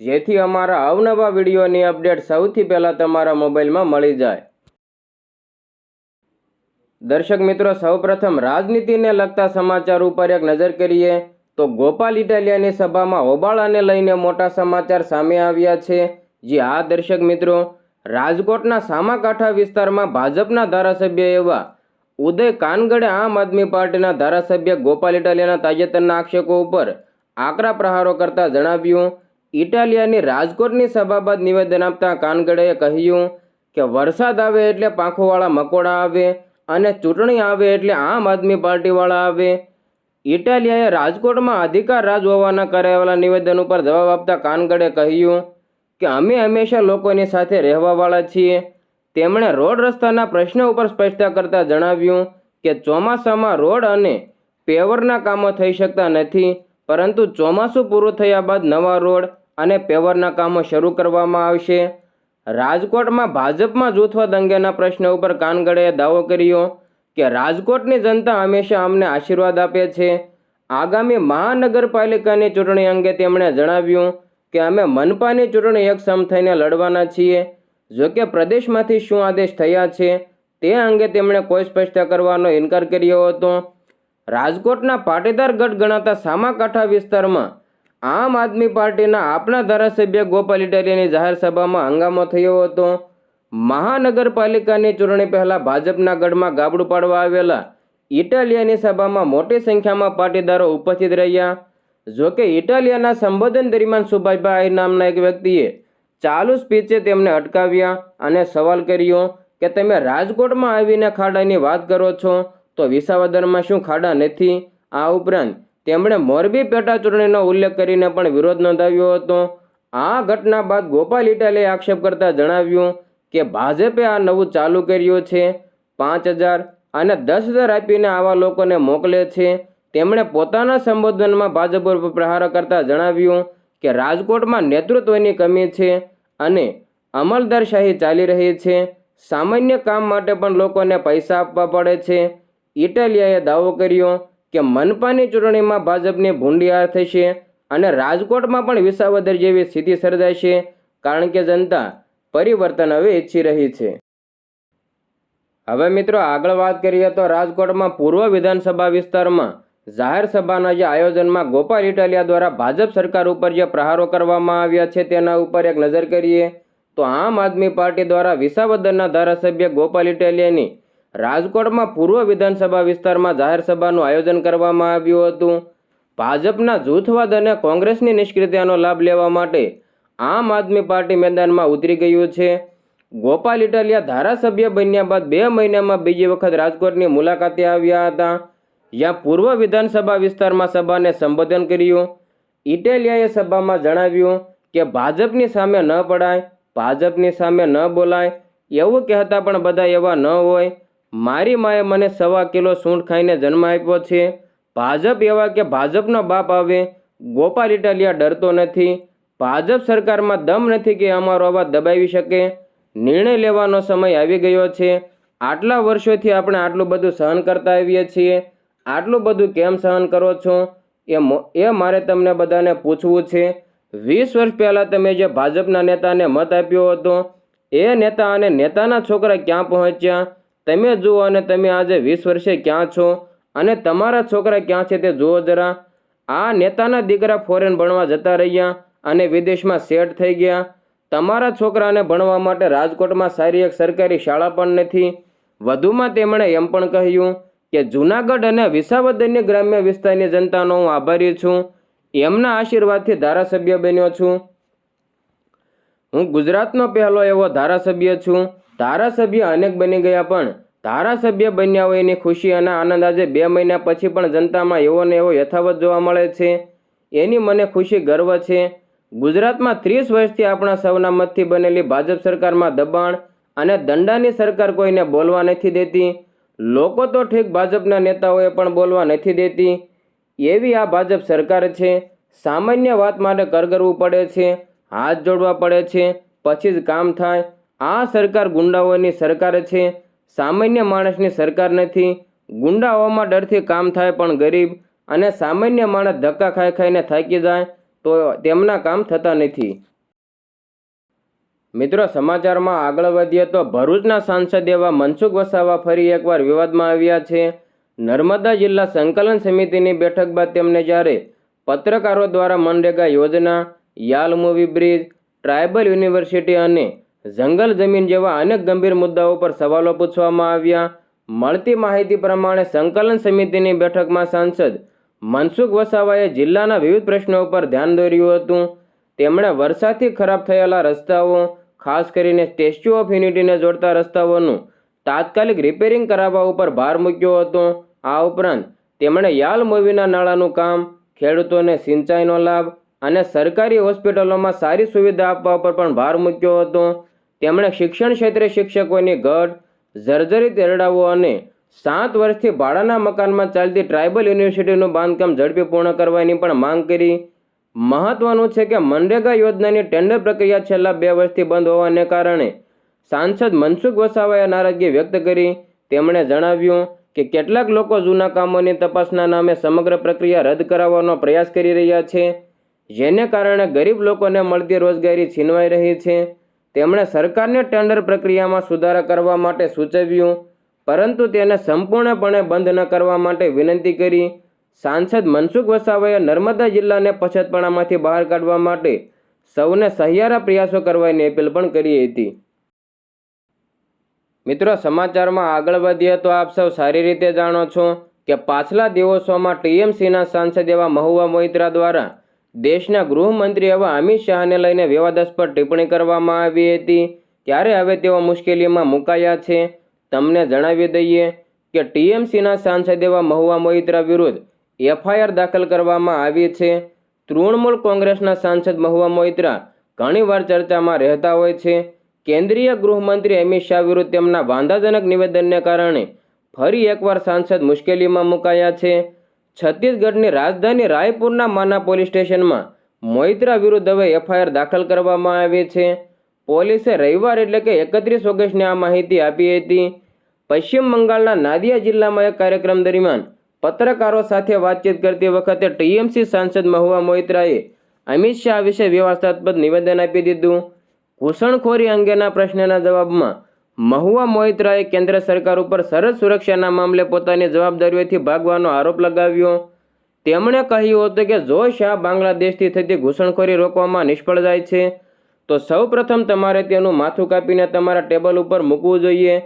જેથી અમારા અવનવા વિડીયોની અપડેટ સૌથી પહેલાં તમારા મોબાઈલમાં મળી જાય. દર્શક મિત્રો, સૌપ્રથમ રાજનીતિને લગતા સમાચાર ઉપર એક નજર કરીએ, તો ગોપાલ ઇટાલિયાની સભામાં હોબાળાને લઈને મોટા સમાચાર સામે આવ્યા છે. જી આ દર્શક મિત્રો, રાજકોટના સામાકાંઠા વિસ્તારમાં ભાજપના ધારાસભ્ય એવા ઉદય કાનગડે આમ આદમી પાર્ટીના ધારાસભ્ય ગોપાલ ઇટાલિયાના તાજેતરના આક્ષેપો ઉપર આકરા પ્રહારો કરતા જણાવ્યું ઇટાલિયાની રાજકોટની સભા બાદ નિવેદન આપતા કાનગડેએ કહ્યું કે વરસાદ આવે એટલે પાંખોવાળા મકોડા આવે અને ચૂંટણી આવે એટલે આમ આદમી પાર્ટીવાળા આવે. ઇટાલિયાએ રાજકોટમાં અધિકાર રાજ હોવાના કરાયેલા નિવેદન ઉપર જવાબ આપતા કાનગડે કહ્યું કે અમે હંમેશા લોકોની સાથે રહેવાવાળા છીએ. તેમણે રોડ રસ્તાના પ્રશ્ન ઉપર સ્પષ્ટતા કરતા જણાવ્યું કે ચોમાસામાં રોડ અને પેવરના કામો થઈ શકતા નથી, પરંતુ ચોમાસું પૂરું થયા બાદ નવા રોડ અને પેવરના કામો શરૂ કરવામાં આવશે. રાજકોટમાં ભાજપમાં જૂથવાદ અંગેના પ્રશ્ન ઉપર કાનગડેએ દાવો કર્યો કે રાજકોટની જનતા હંમેશા અમને આશીર્વાદ આપે છે. આગામી મહાનગરપાલિકાની ચૂંટણી અંગે તેમણે જણાવ્યું કે અમે મનપાની ચૂંટણી એકસમ થઈને લડવાના છીએ. જોકે પ્રદેશમાંથી શું આદેશ થયા છે તે અંગે તેમણે કોઈ સ્પષ્ટતા કરવાનો ઇનકાર કર્યો હતો. રાજકોટના પાટીદાર ગઢ ગણાતા સામાકાંઠા વિસ્તારમાં આમ આદમી પાર્ટીના આપણા ધારાસભ્ય ગોપાલ ઇટાલિયાની જાહેર સભામાં હંગામો થયો હતો. મહાનગરપાલિકાની ચૂંટણી પહેલાં ભાજપના ગઢમાં ગાબડું પાડવા આવેલા ઇટાલિયાની સભામાં મોટી સંખ્યામાં પાટીદારો ઉપસ્થિત રહ્યા. જોકે ઇટાલિયાના સંબોધન દરમિયાન સુભાષભાઈ નામના એક વ્યક્તિએ ચાલુ સ્પીચે તેમને અટકાવ્યા અને સવાલ કર્યો કે, તમે રાજકોટમાં આવીને ખાડાની વાત કરો છો તો વિસાવદરમાં શું ખાડા નથી? આ ઉપરાંત તેમણે મોરબી પેટા ચૂંટણીનો ઉલ્લેખ કરીને પણ વિરોધ નોંધાવ્યો હતો. આ ઘટના બાદ ગોપાલ ઇટાલીએ આક્ષેપ કરતા જણાવ્યું કે ભાજપે આ નવું ચાલુ કર્યું છે. પાંચ હજાર અને દસ હજાર આપીને આવા લોકોને મોકલે છે. તેમણે પોતાના સંબોધનમાં ભાજપ પર પ્રહાર કરતા જણાવ્યું કે રાજકોટમાં નેતૃત્વની કમી છે અને અમલદારશાહી ચાલી રહી છે. સામાન્ય કામ માટે પણ લોકોને પૈસા આપવા પડે છે. ઇટાલિયાએ દાવો કર્યો કે મનપાની ચૂંટણીમાં ભાજપની ભૂંડી થશે અને રાજકોટમાં પણ વિસાવદર જેવી સ્થિતિ સર્જાશે કારણ કે જનતા પરિવર્તન હવે ઈચ્છી રહી છે. હવે મિત્રો આગળ વાત કરીએ તો રાજકોટમાં પૂર્વ વિધાનસભા વિસ્તારમાં જાહેર સભાના જે આયોજનમાં ગોપાલ ઇટાલિયા દ્વારા ભાજપ સરકાર ઉપર જે પ્રહારો કરવામાં આવ્યા છે તેના ઉપર એક નજર કરીએ તો આમ આદમી પાર્ટી દ્વારા વિસાવદરના ધારાસભ્ય ગોપાલ ઇટાલિયાની રાજકોટમાં પૂર્વ વિધાનસભા વિસ્તારમાં જાહેર સભાનું આયોજન કરવામાં આવ્યું હતું. ભાજપના જૂથવાદ અને કોંગ્રેસની નિષ્ક્રિયતાનો લાભ લેવા માટે આમ આદમી પાર્ટી મેદાનમાં ઉતરી ગયું છે. ગોપાલ ઇટાલિયા ધારાસભ્ય બન્યા બાદ બે મહિનામાં બીજી વખત રાજકોટની મુલાકાતે આવ્યા હતા. જ્યાં પૂર્વ વિધાનસભા વિસ્તારમાં સભાને સંબોધન કર્યું. ઇટાલિયાએ સભામાં જણાવ્યું કે, ભાજપની સામે ન પડાય, ભાજપની સામે ન બોલાય, એવું કહેતા પણ બધા એવા ન હોય. મારી માએ મને સવા કિલો સૂંઠ ખાઈને જન્મ આપ્યો છે. ભાજપ એવા કે ભાજપનો બાપ આવે, ગોપાલ ઇટાલિયા ડરતો નથી. ભાજપ સરકારમાં દમ નથી કે અમારો અવાજ દબાવી શકે. નિર્ણય લેવાનો સમય આવી ગયો છે. આટલા વર્ષોથી આપણે આટલું બધું સહન કરતા આવીએ છીએ. આટલું બધું કેમ સહન કરો છો? એ એ મારે તમને બધાને પૂછવું છે. વીસ વર્ષ પહેલાં તમે જે ભાજપના નેતાને મત આપ્યો હતો, એ નેતા અને નેતાના છોકરા ક્યાં પહોંચ્યા? તમે જુઓ અને તમે આજે વીસ વર્ષે ક્યાં છો? અને તમારા છોકરા ક્યાં છે તે જુઓ જરા. આ નેતાના દીકરા ફોરેન ભણવા જતા રહ્યા અને વિદેશમાં સેટ થઈ ગયા. તમારા છોકરાને ભણવા માટે રાજકોટમાં સારી એક સરકારી શાળા પણ નથી. વધુમાં તેમણે એમ પણ કહ્યું કે જૂનાગઢ અને વિસાવદરની ગ્રામ્ય વિસ્તારની જનતાનો હું આભારી છું. એમના આશીર્વાદથી ધારાસભ્ય બન્યો છું. હું ગુજરાતનો પહેલો એવો ધારાસભ્ય છું. ધારાસભ્ય અનેક બની ગયા પણ ધારાસભ્ય બન્યા હોયની ખુશી અને આનંદ આજે બે મહિના પછી પણ જનતામાં એવો ને એવો યથાવત જોવા મળે છે. એની મને ખુશી ગર્વ છે. ગુજરાતમાં ત્રીસ વર્ષથી આપણા સૌના મતથી બનેલી ભાજપ સરકારમાં દબાણ અને દંડાની સરકાર કોઈને બોલવા નથી દેતી. લોકો તો ઠીક ભાજપના નેતાઓએ પણ બોલવા નથી દેતી. એવી આ ભાજપ સરકાર છે. સામાન્ય વાત માટે કરગરવું પડે છે. હાથ જોડવા પડે છે. પછી જ કામ થાય. આ સરકાર ગુંડાઓની સરકાર છે. સામાન્ય માણસની સરકાર નથી. ગુંડાઓમાં ડરથી કામ થાય પણ ગરીબ અને સામાન્ય માણસ ધક્કા ખાઈ ખાઈને થાકી જાય તો તેમના કામ થતા નથી. મિત્રો, સમાચારમાં આગળ વધીએ તો ભરૂચના સાંસદ એવા મનસુખ વસાવા ફરી એકવાર વિવાદમાં આવ્યા છે. નર્મદા જિલ્લા સંકલન સમિતિની બેઠક બાદ તેમને જ્યારે પત્રકારો દ્વારા મનરેગા યોજના, યાલ મૂવી બ્રિજ, ટ્રાયબલ યુનિવર્સિટી અને જંગલ જમીન જેવા અનેક ગંભીર મુદ્દાઓ પર સવાલો પૂછવામાં આવ્યા. મળતી માહિતી પ્રમાણે સંકલન સમિતિની બેઠકમાં સાંસદ મનસુખ વસાવાએ જિલ્લાના વિવિધ પ્રશ્નો ઉપર ધ્યાન દોર્યું હતું. તેમણે વરસાદથી ખરાબ થયેલા રસ્તાઓ, ખાસ કરીને સ્ટેચ્યુ ઓફ યુનિટીને જોડતા રસ્તાઓનું તાત્કાલિક રિપેરિંગ કરાવવા ઉપર ભાર મૂક્યો હતો. આ ઉપરાંત તેમણે યાલ મૂવીના નાળાનું કામ, ખેડૂતોને સિંચાઈનો લાભ અને સરકારી હોસ્પિટલોમાં સારી સુવિધા આપવા પર પણ ભાર મૂક્યો હતો. તેમણે શિક્ષણ ક્ષેત્રે શિક્ષકોની ઘટ, જર્જરિત એરડાઓ અને સાત વર્ષથી ભાડાના મકાનમાં ચાલતી ટ્રાયબલ યુનિવર્સિટીનું બાંધકામ ઝડપી પૂર્ણ કરવાની પણ માંગ કરી. મહત્વનું છે કે મનરેગા યોજનાની ટેન્ડર પ્રક્રિયા છેલ્લા બે વર્ષથી બંધ હોવાને કારણે સાંસદ મનસુખ વસાવાએ નારાજગી વ્યક્ત કરી. તેમણે જણાવ્યું કે કેટલાક લોકો જૂના કામોની તપાસના નામે સમગ્ર પ્રક્રિયા રદ કરાવવાનો પ્રયાસ કરી રહ્યા છે, જેને કારણે ગરીબ લોકોને મળતી રોજગારી છીનવાઈ રહી છે. તેમણે સરકારને ટેન્ડર પ્રક્રિયામાં સુધારા કરવા માટે સૂચવ્યું, પરંતુ તેને સંપૂર્ણપણે બંધ ન કરવા માટે વિનંતી કરી. સાંસદ મનસુખ વસાવાએ નર્મદા જિલ્લાને પછતપણામાંથી બહાર કાઢવા માટે સૌને સહિયારા પ્રયાસો કરવાની અપીલ પણ કરી હતી. મિત્રો, સમાચારમાં આગળ વધીએ તો આપ સૌ સારી રીતે જાણો છો કે પાછલા દિવસોમાં ટીએમસીના સાંસદ એવા મહુવા મોઇત્રા દ્વારા દેશના ગૃહમંત્રી એવા અમિત શાહને લઈને વિવાદાસ્પદ ટિપ્પણી કરવામાં આવી હતી. ત્યારે હવે તેઓ મુશ્કેલીમાં મુકાયા છે. તમને જણાવી દઈએ કે ટીએમસીના સાંસદ એવા મહુવા મોહિત્રા વિરુદ્ધ એફઆઈઆર દાખલ કરવામાં આવી છે. તૃણમૂલ કોંગ્રેસના સાંસદ મહુવા મોહિત્રા ઘણીવાર ચર્ચામાં રહેતા હોય છે. કેન્દ્રીય ગૃહમંત્રી અમિત શાહ વિરુદ્ધ તેમના વાંધાજનક નિવેદનને કારણે ફરી એકવાર સાંસદ મુશ્કેલીમાં મુકાયા છે. છત્તીસગઢની રાજધાની રાયપુરના માના પોલીસ સ્ટેશનમાં મોઇત્રા વિરુદ્ધ હવે એફઆઈઆર દાખલ કરવામાં આવી છે. પોલીસે રવિવાર એટલે કે એકત્રીસ ઓગસ્ટને આ માહિતી આપી હતી. પશ્ચિમ બંગાળના નાદિયા જિલ્લામાં એક કાર્યક્રમ દરમિયાન પત્રકારો સાથે વાતચીત કરતી વખતે ટીએમસી સાંસદ મહુવા મોઇત્રાએ અમિત શાહ વિશે વ્યવસ્થાત્મક નિવેદન આપી દીધું. ઘૂસણખોરી અંગેના પ્રશ્નના જવાબમાં મહુવા મોહિત્રાએ કેન્દ્ર સરકાર ઉપર સરહદ સુરક્ષાના મામલે પોતાની જવાબદારીઓથી ભાગવાનો આરોપ લગાવ્યો. તેમણે કહ્યું હતું કે જો શાહ બાંગ્લાદેશથી થતી ઘૂસણખોરી રોકવામાં નિષ્ફળ જાય છે, તો સૌ પ્રથમ તમારે તેનું માથું કાપીને તમારા ટેબલ ઉપર મૂકવું જોઈએ.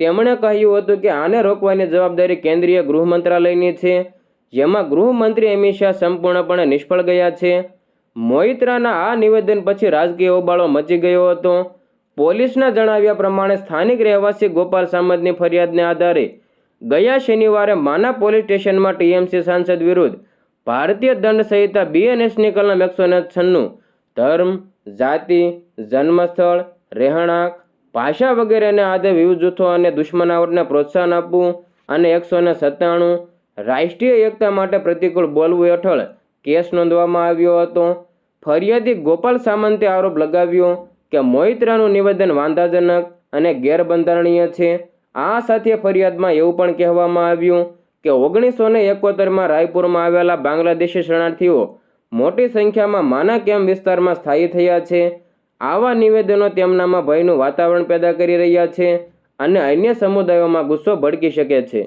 તેમણે કહ્યું હતું કે આને રોકવાની જવાબદારી કેન્દ્રીય ગૃહ મંત્રાલયની છે, જેમાં ગૃહમંત્રી અમિત શાહ સંપૂર્ણપણે નિષ્ફળ ગયા છે. મોહિત્રાના આ નિવેદન પછી રાજકીય હોબાળો મચી ગયો હતો. પોલીસના જણાવ્યા પ્રમાણે સ્થાનિક રહેવાસી ગોપાલ સામંતની ફરિયાદને આધારે ગયા શનિવારે માના પોલીસ સ્ટેશનમાં ટીએમસી સાંસદ વિરુદ્ધ ભારતીય દંડ સંહિતા બીએનએસની કલમ એકસો ને છન્નું, ધર્મ, જાતિ, જન્મસ્થળ, રહેણાંક, ભાષા વગેરેને આધે વિવિધ જૂથો અને દુશ્મનાવટને પ્રોત્સાહન આપવું અને એકસો ને સત્તાણું રાષ્ટ્રીય એકતા માટે પ્રતિકૂળ બોલવું હેઠળ કેસ નોંધવામાં આવ્યો હતો. ફરિયાદી ગોપાલ સામંતે આરોપ લગાવ્યો કે મોઇત્રાનું નિવેદન વાંધાજનક અને ગેરબંધારણીય છે. આ સાથે ફરિયાદમાં એવું પણ કહેવામાં આવ્યું કે ઓગણીસો ને એકોતેરમાં રાયપુરમાં આવેલા બાંગ્લાદેશી શરણાર્થીઓ મોટી સંખ્યામાં માના કેમ્પ વિસ્તારમાં સ્થાયી થયા છે? આવા નિવેદનો તેમનામાં ભયનું વાતાવરણ પેદા કરી રહ્યા છે અને અન્ય સમુદાયોમાં ગુસ્સો ભડકી શકે છે.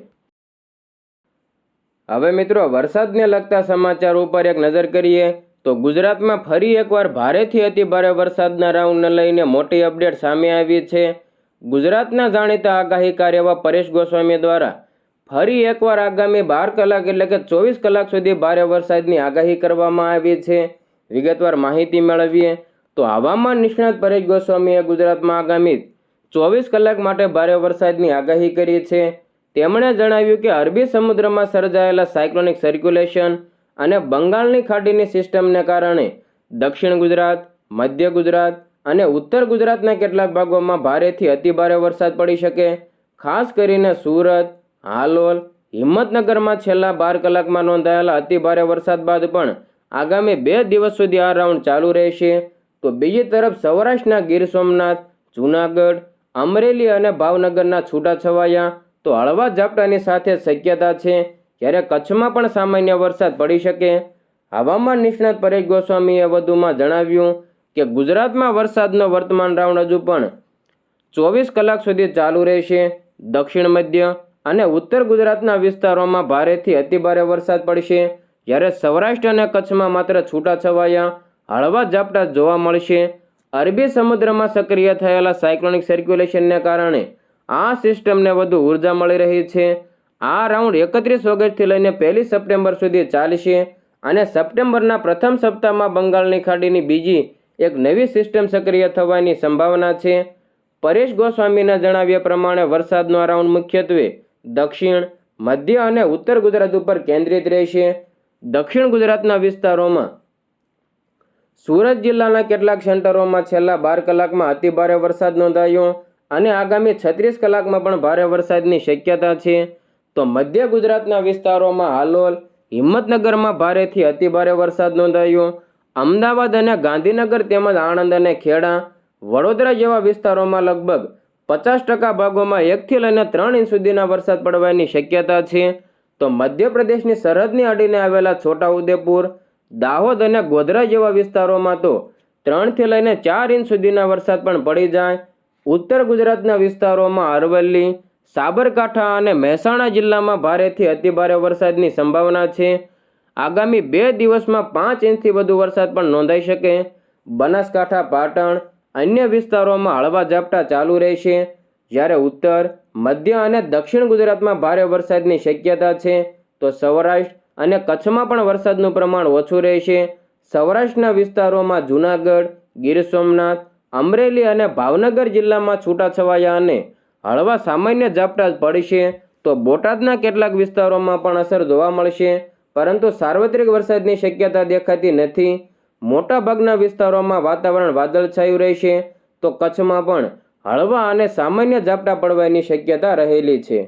હવે મિત્રો વરસાદને લગતા સમાચાર ઉપર એક નજર કરીએ. તો ગુજરાતમાં ફરી એકવાર ભારેથી અતિ ભારે વરસાદના રાઉન્ડને લઈને મોટી અપડેટ સામે આવી છે. ગુજરાતના જાણીતા આગાહીકાર એવા પરેશ ગોસ્વામી દ્વારા ફરી એકવાર આગામી બાર કલાક એટલે કે ચોવીસ કલાક સુધી ભારે વરસાદની આગાહી કરવામાં આવી છે. વિગતવાર માહિતી મેળવીએ તો હવામાન નિષ્ણાત પરેશ ગોસ્વામીએ ગુજરાતમાં આગામી ચોવીસ કલાક માટે ભારે વરસાદની આગાહી કરી છે. તેમણે જણાવ્યું કે અરબી સમુદ્રમાં સર્જાયેલા સાયક્લોનિક સર્ક્યુલેશન અને બંગાળની ખાડીની સિસ્ટમને કારણે દક્ષિણ ગુજરાત, મધ્ય ગુજરાત અને ઉત્તર ગુજરાતના કેટલાક ભાગોમાં ભારેથી અતિભારે વરસાદ પડી શકે. ખાસ કરીને સુરત, હાલોલ, હિંમતનગરમાં છેલ્લા બાર કલાકમાં નોંધાયેલા અતિભારે વરસાદ બાદ પણ આગામી બે દિવસ સુધી આ રાઉન્ડ ચાલુ રહેશે. તો બીજી તરફ સૌરાષ્ટ્રના ગીર સોમનાથ, જૂનાગઢ, અમરેલી અને ભાવનગરના છૂટાછવાયા તો હળવા ઝાપટાની સાથે શક્યતા છે. જ્યારે કચ્છમાં પણ સામાન્ય વરસાદ પડી શકે? હવામાન નિષ્ણાત પરેશ ગોસ્વામીએ વધુમાં જણાવ્યું કે ગુજરાતમાં વરસાદનો વર્તમાન રાઉન્ડ હજુ પણ ચોવીસ કલાક સુધી ચાલુ રહેશે. દક્ષિણ મધ્ય અને ઉત્તર ગુજરાતના વિસ્તારોમાં ભારેથી અતિભારે વરસાદ પડશે. જ્યારે સૌરાષ્ટ્ર અને કચ્છમાં માત્ર છૂટાછવાયા હળવા ઝાપટા જોવા મળશે. અરબી સમુદ્રમાં સક્રિય થયેલા સાયક્લોનિક સર્ક્યુલેશનને કારણે આ સિસ્ટમને વધુ ઊર્જા મળી રહી છે. આ રાઉન્ડ એકત્રીસ ઓગસ્ટથી લઈને પહેલી સપ્ટેમ્બર સુધી ચાલશે અને સપ્ટેમ્બરના પ્રથમ સપ્તાહમાં બંગાળની ખાડીની બીજી એક નવી સિસ્ટમ સક્રિય થવાની સંભાવના છે. પરેશ ગોસ્વામીના જણાવ્યા પ્રમાણે વરસાદનો રાઉન્ડ મુખ્યત્વે દક્ષિણ, મધ્ય અને ઉત્તર ગુજરાત ઉપર કેન્દ્રિત રહેશે. દક્ષિણ ગુજરાતના વિસ્તારોમાં સુરત જિલ્લાના કેટલાક સેન્ટરોમાં છેલ્લા બાર કલાકમાં અતિભારે વરસાદ નોંધાયો અને આગામી છત્રીસ કલાકમાં પણ ભારે વરસાદની શક્યતા છે. તો મધ્ય ગુજરાતના વિસ્તારોમાં હાલોલ, હિંમતનગરમાં ભારેથી અતિભારે વરસાદ નોંધાયો. અમદાવાદ અને ગાંધીનગર તેમજ આણંદ અને ખેડા, વડોદરા જેવા વિસ્તારોમાં લગભગ પચાસ ટકા ભાગોમાં એકથી લઈને ત્રણ ઇંચ સુધીના વરસાદ પડવાની શક્યતા છે. તો મધ્યપ્રદેશની સરહદની અડીને આવેલા છોટાઉદેપુર, દાહોદ અને ગોધરા જેવા વિસ્તારોમાં તો ત્રણથી લઈને ચાર ઇંચ સુધીના વરસાદ પણ પડી જાય. ઉત્તર ગુજરાતના વિસ્તારોમાં અરવલ્લી સાબરકાંઠા અને મહેસાણા જિલ્લામાં ભારેથી અતિભારે વરસાદની સંભાવના છે. આગામી બે દિવસમાં પાંચ ઇંચથી વધુ વરસાદ પણ નોંધાઈ શકે. બનાસકાંઠા, પાટણ, અન્ય વિસ્તારોમાં હળવા ઝાપટા ચાલુ રહેશે. જ્યારે ઉત્તર, મધ્ય અને દક્ષિણ ગુજરાતમાં ભારે વરસાદની શક્યતા છે, તો સૌરાષ્ટ્ર અને કચ્છમાં પણ વરસાદનું પ્રમાણ ઓછું રહેશે. સૌરાષ્ટ્રના વિસ્તારોમાં જૂનાગઢ, ગીર સોમનાથ, અમરેલી અને ભાવનગર જિલ્લામાં છૂટાછવાયા અને હળવા સામાન્ય ઝાપટા જ પડશે તો બોટાદના કેટલાક વિસ્તારોમાં પણ અસર જોવા મળશે. પરંતુ સાર્વત્રિક વરસાદની શક્યતા દેખાતી નથી. મોટાભાગના વિસ્તારોમાં વાતાવરણ વાદળછાયું રહેશે, તો કચ્છમાં પણ હળવા અને સામાન્ય ઝાપટા પડવાની શક્યતા રહેલી છે.